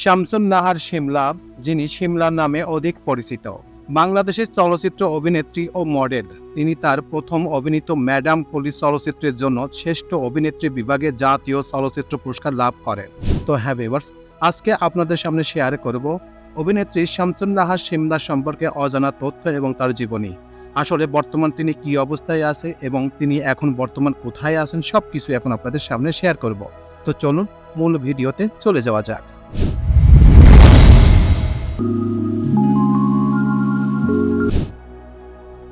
শামসুন নাহার শিমলা, যিনি শিমলা নামে অধিক পরিচিত। বাংলাদেশের চলচ্চিত্র অভিনেত্রী ও মডেল। তিনি তার প্রথম অভিনীত ম্যাডাম পুলিশ চলচ্চিত্রের জন্য শ্রেষ্ঠ অভিনেত্রী বিভাগে জাতীয় চলচ্চিত্র পুরস্কার লাভ করেন। তো হ্যাঁ ভিউয়ার্স, আজকে আপনাদের সামনে শেয়ার করব অভিনেত্রী শামসুন নাহার শিমলা সম্পর্কে অজানা তথ্য এবং তার জীবনী। আসলে বর্তমান তিনি কি অবস্থায় আছে এবং তিনি এখন বর্তমান কোথায় আছেন সব কিছু এখন আপনাদের সামনে শেয়ার করব। তো চলুন, মূল ভিডিওতে চলে যাওয়া যাক।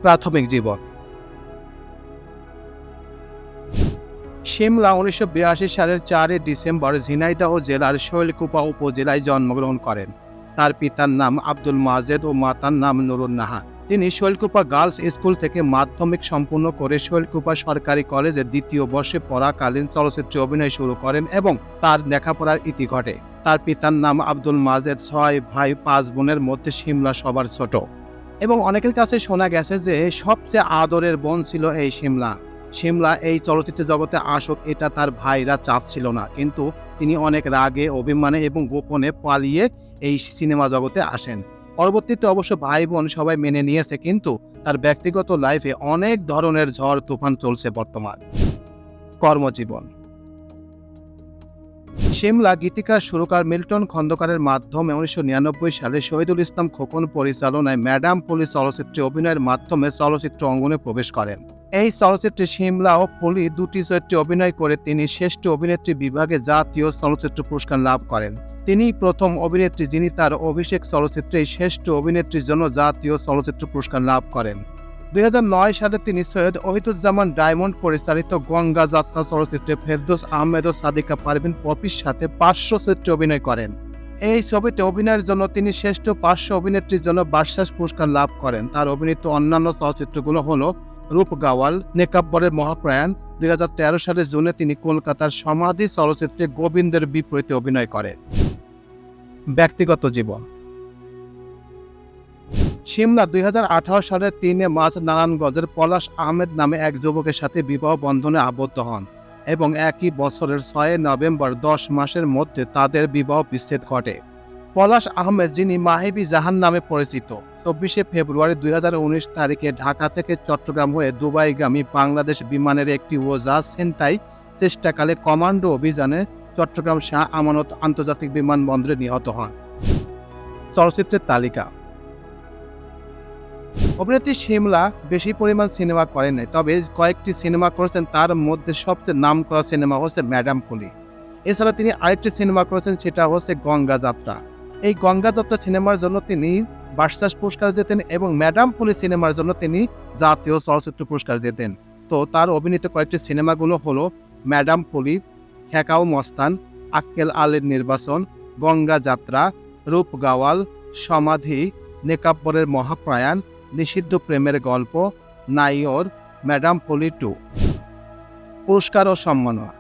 প্রাথমিক জীবন। শিমলা উনিশশো বিরাশি সালের চারই ডিসেম্বর ঝিনাইদহ জেলার শৈলকুপা উপজেলায় জন্মগ্রহণ করেন। তার পিতার নাম আব্দুল মাজেদ ও মাতার নাম নুরুন নাহা। তিনি শৈলকুপা গার্লস স্কুল থেকে মাধ্যমিক সম্পূর্ণ করে শৈলকুপা সরকারি কলেজে দ্বিতীয় বর্ষে পড়াকালীন চলচ্চিত্রে অভিনয় শুরু করেন এবং তার লেখাপড়ার ইতি ঘটে। তার পিতার নাম আব্দুল মাজেদ, ছয় ভাই, পাঁচ বোনের মধ্যে সিমলা সবার ছোট। এবং অনেকের কাছে শোনা গেছে যে, সবচেয়ে আদরের বোন ছিল এই শিমলা শিমলা এই চলচ্চিত্র জগতে আসুক, এটা তার ভাইরা চাচ্ছিল না। কিন্তু তিনি অনেক রাগে, অভিমানে এবং গোপনে পালিয়ে এই সিনেমা জগতে আসেন। পরবর্তীতে অবশ্য ভাই বোন সবাই মেনে নিয়েছে, কিন্তু তার ব্যক্তিগত লাইফে অনেক ধরনের ঝড়, তুফান চলছে বর্তমান। কর্মজীবন। শিমলা গীতিকার সুরকার মিল্টন খন্দকারের মাধ্যমে উনিশশো নিরানব্বই সালে শহীদুল ইসলাম খোকন পরিচালনায় ম্যাডাম পুলিশ চলচ্চিত্রে অভিনয়ের মাধ্যমে চলচ্চিত্র অঙ্গনে প্রবেশ করেন। এই চলচ্চিত্রে শিমলা ও পলি দুটি চরিত্রে অভিনয় করে তিনি শ্রেষ্ঠ অভিনেত্রী বিভাগে জাতীয় চলচ্চিত্র পুরস্কার লাভ করেন। তিনি প্রথম অভিনেত্রী যিনি তার অভিষেক চলচ্চিত্রে শ্রেষ্ঠ অভিনেত্রীর জন্য জাতীয় চলচ্চিত্র পুরস্কার লাভ করেন। দুই সালে তিনি সৈয়দ ওহিদুজ্জামান ডায়মন্ড পরিচালিত গঙ্গা যাত্রা চলচ্চিত্রে ফেরদোস আহমেদ ও সাদিকা পারভিন পপির সাথে পার্শ্ব চরিত্রে অভিনয় করেন। এই ছবিতে অভিনয়ের জন্য তিনি শ্রেষ্ঠ পার্শ্ব অভিনেত্রীর জন্য বার্ষাস পুরস্কার লাভ করেন। তার অভিনীত অন্যান্য চলচ্চিত্রগুলো হলো রূপ গাওয়াল, নেকাব্বরের মহাপ্রয়াণ দুই সালের জুনে তিনি কলকাতার সমাধি চলচ্চিত্রে গোবিন্দের বিপরীতে অভিনয় করেন। ব্যক্তিগত জীবন। সিমলা দুই হাজার আঠারো সালের তিনে মার্চ নারায়ণগঞ্জের পলাশ আহমেদ নামে এক যুবকের সাথে বিবাহ বন্ধনে আবদ্ধ হন এবং একই বছরের ছয় নভেম্বর দশ মাসের মধ্যে তাদের বিবাহ বিচ্ছেদ ঘটে। পলাশ আহমেদ, যিনি মাহিবি জাহান নামে পরিচিত, চব্বিশে ফেব্রুয়ারি দুই হাজার উনিশ তারিখে ঢাকা থেকে চট্টগ্রাম হয়ে দুবাইগামী বাংলাদেশ বিমানের একটি ওজাজ সেন্টাই চেষ্টাকালে কমান্ডো অভিযানে চট্টগ্রাম শাহ আমানত আন্তর্জাতিক বিমানবন্দরে নিহত হন। চলচ্চিত্রের তালিকা অভিনেত্রী শিমলা বেশি পরিমাণ সিনেমা করেন নাই, তবে কয়েকটি সিনেমা করেছেন, তার মধ্যে সবচেয়ে নাম করা সিনেমা হচ্ছে ম্যাডাম পুলি। এছাড়া তিনি আরেকটি সিনেমা করেছেন, সেটা হচ্ছে গঙ্গা যাত্রা। এই গঙ্গা যাত্রা সিনেমার জন্য তিনি বার্ষাস পুরস্কার জেতেন এবং ম্যাডাম পুলি সিনেমার জন্য তিনি জাতীয় চলচ্চিত্র পুরস্কার জেতেন। তো তার অভিনীত কয়েকটি সিনেমাগুলো হলো ম্যাডাম পুলি ঠেকাও মস্তান, আক্কেল আলীর নির্বাচন, গঙ্গা যাত্রা, রূপ গাওয়াল, সমাধি, নেকাব্বরের মহাপ্রয়াণ নিষিদ্ধ প্রেমের গল্প নাইওর ম্যাডাম পলি টু পুরস্কার ও সম্মাননা।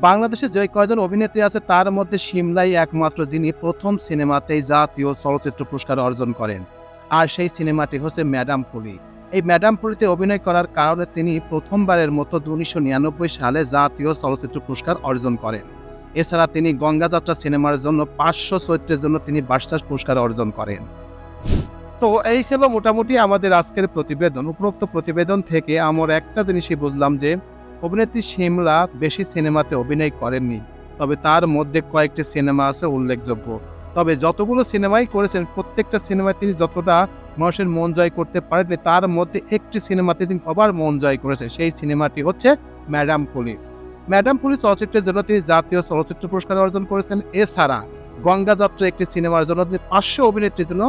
বাংলাদেশে যে কয়জন অভিনেত্রী আছে, তার মধ্যে সিমলাই একমাত্র যিনি প্রথম সিনেমাতেই জাতীয় চলচ্চিত্র পুরস্কার অর্জন করেন। আর সেই সিনেমাটি হচ্ছে ম্যাডাম পুলি। এই ম্যাডাম পুলিতে অভিনয় করার কারণে তিনি প্রথমবারের মতো উনিশশো নিরানব্বই সালে জাতীয় চলচ্চিত্র পুরস্কার অর্জন করেন। এছাড়া তিনি গঙ্গাযাত্রা সিনেমার জন্য পাঁচশো চরিত্রের জন্য তিনি বার্ষাস পুরস্কার অর্জন করেন। তো এই ছিল মোটামুটি আমাদের আজকের প্রতিবেদন, উপরোক্ত প্রতিবেদন থেকে আমার একটা জিনিসই বুঝলাম যে, অভিনেত্রী শিমলা বেশি সিনেমাতে অভিনয় করেননি। তবে তার মধ্যে কয়েকটি সিনেমা আছে উল্লেখযোগ্য। তবে যতগুলো সিনেমাই করেছেন, প্রত্যেকটা সিনেমায় তিনি যতটা মানুষের মন জয় করতে পারেননি, তার মধ্যে একটি সিনেমাতে তিনি আবার মন জয় করেছেন। সেই সিনেমাটি হচ্ছে ম্যাডাম পুলি। ম্যাডাম পুলি চলচ্চিত্রের জন্য তিনি জাতীয় চলচ্চিত্র পুরস্কার অর্জন করেছেন। এছাড়া গঙ্গা যাত্রা একটি সিনেমার জন্য তিনি পাঁচশো অভিনেত্রীর জন্য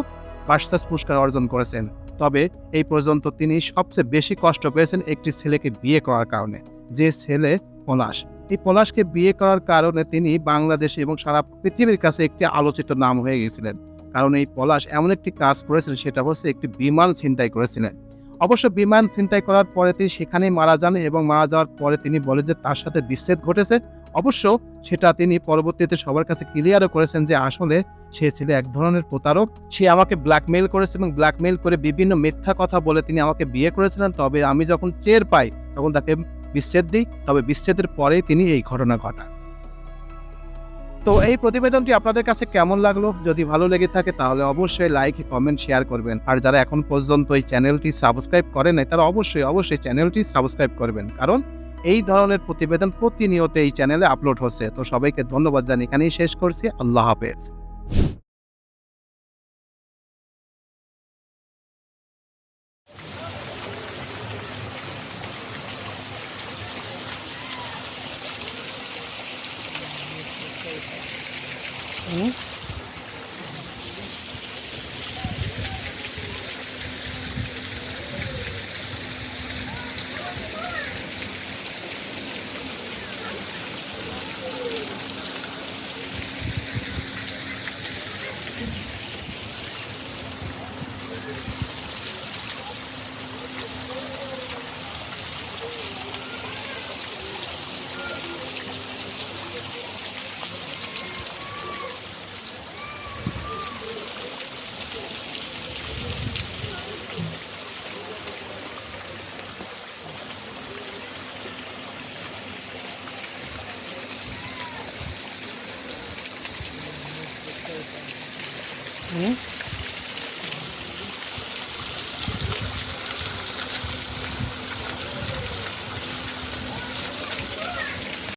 বার্ষাস পুরস্কার অর্জন করেছেন। তবে এই পর্যন্ত তিনি সবচেয়ে বেশি কষ্ট পেয়েছেন একটি ছেলেকে বিয়ে করার কারণে, যে ছেলে পলাশ। এই পলাশকে বিয়ে করার কারণে তিনি বাংলাদেশ এবং সারা পৃথিবীর কাছে একটি আলোচিত নাম হয়ে গেছিলেন কারণ এই পলাশ এমন একটি কাজ করেছিলেন, সেটা হচ্ছে একটি বিমান ছিনতাই করেছিলেন। অবশ্য বিমান ছিনতাই করার পরে তিনি সেখানেই মারা যান এবং মারা যাওয়ার পরে তিনি বলেন যে তার সাথে বিচ্ছেদ ঘটেছে। অবশ্য সেটা তিনি পরবর্তীতে সবার কাছে ক্লিয়ারও করেছেন যে আসলে সে ছিল এক ধরনের প্রতারক। সে আমাকে ব্ল্যাকমেইল করেছে এবং ব্ল্যাকমেইল করে বিভিন্ন মিথ্যা কথা বলে তিনি আমাকে বিয়ে করেছিলেন। তবে আমি যখন চের পাই, তখন তাকে বিচ্ছেদ দিই। তবে বিচ্ছেদের পরেই তিনি এই ঘটনা ঘটান। তো এই প্রতিবেদনটি আপনাদের কাছে কেমন লাগল? যদি ভালো লেগে থাকে তাহলে অবশ্যই লাইক কমেন্ট শেয়ার করবেন। আর যারা এখন পর্যন্ত এই চ্যানেলটি সাবস্ক্রাইব করেন নাই, তারা অবশ্যই অবশ্যই চ্যানেলটি সাবস্ক্রাইব করবেন। কারণ এই ধরনের প্রতিবেদন প্রতিনিয়ত এই চ্যানেলে আপলোড হচ্ছে। তো সবাইকে ধন্যবাদ জানি এখানেই শেষ করছি। আল্লাহ হাফেজ। 嗯